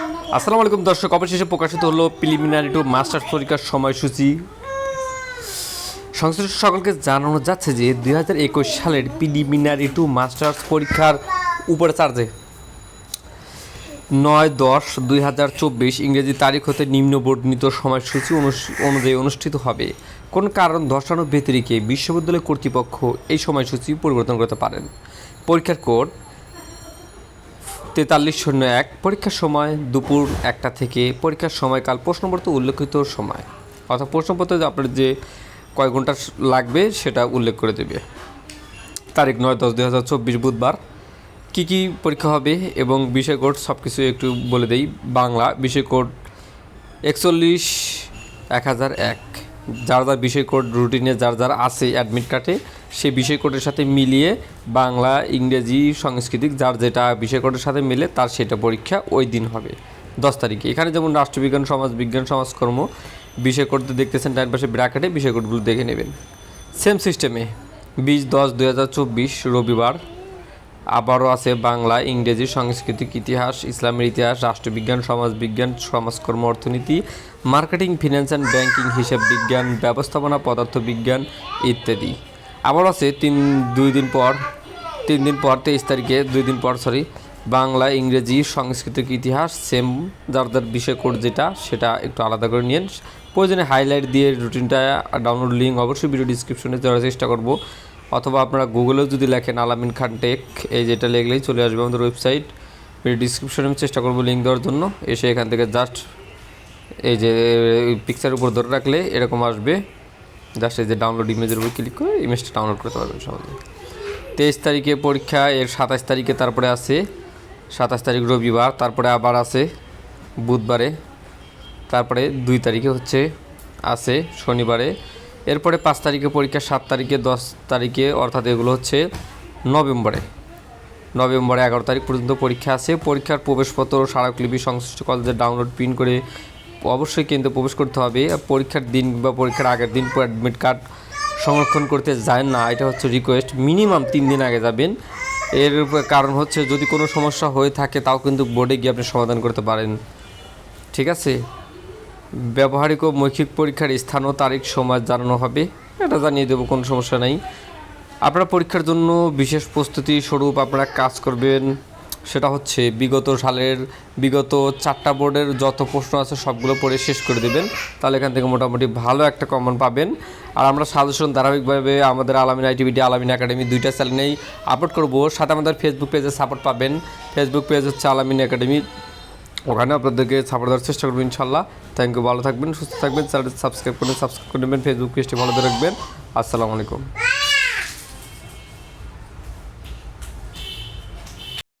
আসসালামু আলাইকুম, দর্শক। অবশেষে প্রকাশিত হলো প্রিলিমিনারি টু মাস্টার্স পরীক্ষার সময়সূচি। সংশ্লিষ্ট সকলকে জানানো যাচ্ছে যে দুই হাজার একুশ সালের প্রিলিমিনারি টু মাস্টার্স পরীক্ষার উপরে চার্জে নয় দশ দুই হাজার চব্বিশ ইংরেজি তারিখ হতে নিম্ন বর্ণিত সময়সূচি অনুযায়ী অনুষ্ঠিত হবে। কোন কারণ দর্শানো ব্যতিরিকে বিশ্ববিদ্যালয় কর্তৃপক্ষ এই সময়সূচি পরিবর্তন করতে পারেন? পরীক্ষার কোড তেতাল্লিশ শূন্য এক, পরীক্ষার সময় দুপুর একটা থেকে পরীক্ষার সময়কাল প্রশ্নপত্র উল্লেখিত সময়। অর্থাৎ প্রশ্নপত্রে আপনার যে কয় ঘণ্টা লাগবে সেটা উল্লেখ করে দেবে। তারিখ নয় দশ দুই হাজার চব্বিশ বুধবার। কী কী পরীক্ষা হবে এবং বিষয় কোড সব কিছু একটু বলে দেই। বাংলা বিষয় কোড একচল্লিশ এক হাজার এক। যার যার বিষয় কোড রুটিনে যার যার আছে অ্যাডমিট কার্ডে সেই বিষয় সাথে মিলিয়ে বাংলা, ইংরেজি, সাংস্কৃতিক যার যেটা বিষয় সাথে মিলে তার সেটা পরীক্ষা ওই দিন হবে, দশ তারিখে। এখানে যেমন রাষ্ট্রবিজ্ঞান, সমাজ বিজ্ঞান, সমাজকর্ম বিষয় দেখতেছেন ডান পাশে ব্র্যাকেটে, বিষয় কোডগুলো দেখে নেবেন। সেম সিস্টেমে বিশ দশ দুই হাজার চব্বিশ রবিবার আবারও আছে বাংলা, ইংরেজি, সাংস্কৃতিক ইতিহাস, ইসলামের ইতিহাস, রাষ্ট্রবিজ্ঞান সমাজবিজ্ঞান সমাজকর্ম, অর্থনীতি, মার্কেটিং, ফিন্যান্স অ্যান্ড ব্যাংকিং, হিসাব বিজ্ঞান, ব্যবস্থাপনা, পদার্থবিজ্ঞান ইত্যাদি। আবার আছে তিন, দুই দিন পর, তিন দিন পর তেইশ তারিখে, দুই দিন পর সরি বাংলা, ইংরেজি, সাংস্কৃতিক ইতিহাস সেম যার যার বিষয় কোড যেটা, সেটা একটু আলাদা করে নিন প্রয়োজনে হাইলাইট দিয়ে রুটিনটা ডাউনলোড লিঙ্ক অবশ্যই ভিডিও ডিসক্রিপশনে দেওয়ার চেষ্টা করব। অথবা আপনারা গুগলেও যদি লেখেন আলামিন খান টেক এই যেটা লিখলেই চলে আসবে আমাদের ওয়েবসাইট ভিডিও ডিসক্রিপশনে আমি চেষ্টা করব লিঙ্ক দেওয়ার জন্য। এসে এখান থেকে জাস্ট এই যে পিকচার উপর ধরে রাখলে এরকম আসবে। জাস্ট এই যে ডাউনলোড ইমেজের উপর ক্লিক করে ইমেজটা ডাউনলোড করতে পারবেন সহজে। তেইশ তারিখে পরীক্ষা, এর সাতাশ তারিখে তারপরে আছে, সাতাশ তারিখ রবিবার, তারপরে আবার আছে বুধবারে, তারপরে দুই তারিখে হচ্ছে আছে শনিবারে, এরপরে পাঁচ তারিখে পরীক্ষা, সাত তারিখে দশ তারিখে, অর্থাৎ এগুলো হচ্ছে নভেম্বরে। নভেম্বরে এগারো তারিখ পর্যন্ত পরীক্ষা আছে, পরীক্ষার প্রবেশপত্র, স্মারকলিপি, সংশ্লিষ্ট কলেজে ডাউনলোড প্রিন্ট করে অবশ্যই কেন্দ্রে প্রবেশ করতে হবে। পরীক্ষার দিন বা পরীক্ষার আগের দিন অ্যাডমিট কার্ড সংরক্ষণ করতে যায় না, এটা হচ্ছে রিকোয়েস্ট মিনিমাম তিন দিন আগে যাবেন। এর কারণ হচ্ছে যদি কোনো সমস্যা হয়ে থাকে, তাও কিন্তু বোর্ডে গিয়ে আপনি সমাধান করতে পারেন। ঠিক আছে? ব্যবহারিক ও মৌখিক পরীক্ষার স্থান ও তারিখ, সময় জানানো হবে। এটা জানিয়ে দেবো, কোনো সমস্যা নাই। আপনার পরীক্ষার জন্য বিশেষ প্রস্তুতি স্বরূপ আপনারা কাজ করবেন। সেটা হচ্ছে বিগত সালের, বিগত চারটা বোর্ডের যত প্রশ্ন আছে সবগুলো পড়ে শেষ করে দেবেন। তাহলে এখান থেকে মোটামুটি ভালো একটা কমন পাবেন। আর আমরা সাজেশন ধারাবাহিকভাবে আমাদের আলামিন আইটিভিটি, আলামিন একাডেমি দুইটা চ্যানেলেই আপলোড করব। সাথে আমাদের ফেসবুক পেজে সাপোর্ট পাবেন। ফেসবুক পেজ হচ্ছে আলামিন একাডেমি। ওখানে আপনাদেরকে সাপোর্ট দেওয়ার চেষ্টা করবেন ইনশাল্লাহ। থ্যাংক ইউ ভালো থাকবেন, সুস্থ থাকবেন। চ্যানেলটি সাবস্ক্রাইব করবেন সাবস্ক্রাইব করে নেবেন। ফেসবুক পেজটি ভালো রাখবেন। আসসালামু আলাইকুম।